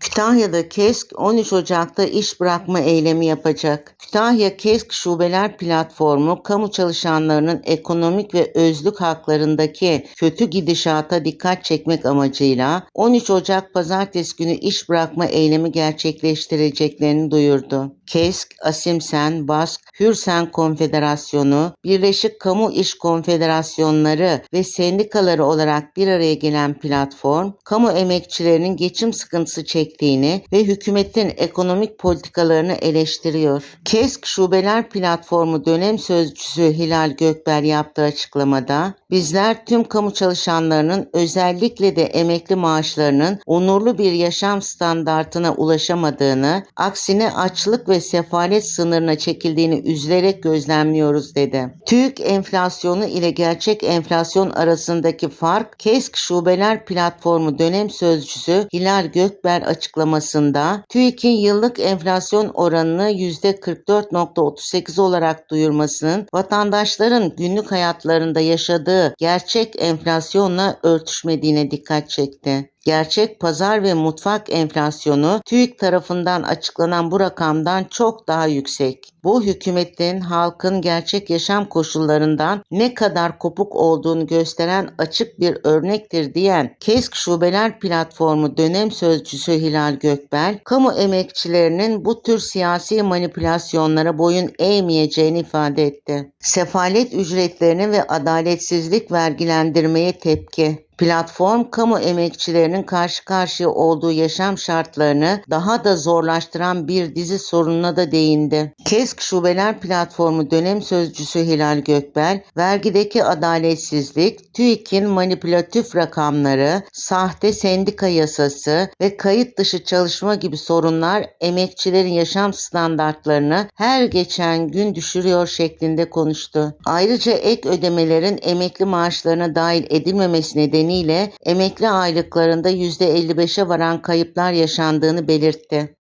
Kütahya'da KESK 13 Ocak'ta iş bırakma eylemi yapacak. Kütahya KESK Şubeler Platformu, kamu çalışanlarının ekonomik ve özlük haklarındaki kötü gidişata dikkat çekmek amacıyla 13 Ocak Pazartesi günü iş bırakma eylemi gerçekleştireceklerini duyurdu. KESK, Asimsen, Bask, Hürsen Konfederasyonu, Birleşik Kamu İş Konfederasyonları ve sendikaları olarak bir araya gelen platform, kamu emekçilerinin geçim sıkıntısı çektiğini ve hükümetin ekonomik politikalarını eleştiriyor. KESK Şubeler Platformu dönem sözcüsü Hilal Gökber yaptığı açıklamada, bizler tüm kamu çalışanlarının özellikle de emekli maaşlarının onurlu bir yaşam standartına ulaşamadığını, aksine açlık ve sefalet sınırına çekildiğini üzülerek gözlemliyoruz dedi. TÜİK enflasyonu ile gerçek enflasyon arasındaki fark KESK Şubeler Platformu dönem sözcüsü Hilal Gökber açıklamasında TÜİK'in yıllık enflasyon oranını %44.38 olarak duyurmasının vatandaşların günlük hayatlarında yaşadığı gerçek enflasyonla örtüşmediğine dikkat çekti. Gerçek pazar ve mutfak enflasyonu TÜİK tarafından açıklanan bu rakamdan çok daha yüksek. Bu hükümetin halkın gerçek yaşam koşullarından ne kadar kopuk olduğunu gösteren açık bir örnektir diyen KESK Şubeler Platformu dönem sözcüsü Hilal Gökbel, kamu emekçilerinin bu tür siyasi manipülasyonlara boyun eğmeyeceğini ifade etti. Sefalet ücretlerini ve adaletsizlik vergilendirmeye tepki. Platform, kamu emekçilerinin karşı karşıya olduğu yaşam şartlarını daha da zorlaştıran bir dizi sorununa da değindi. KESK Şubeler Platformu dönem sözcüsü Hilal Gökbel, vergideki adaletsizlik, TÜİK'in manipülatif rakamları, sahte sendika yasası ve kayıt dışı çalışma gibi sorunlar emekçilerin yaşam standartlarını her geçen gün düşürüyor şeklinde konuştu. Ayrıca ek ödemelerin emekli maaşlarına dahil edilmemesi nedeniyle emekli aylıklarında %55'e varan kayıplar yaşandığını belirtti.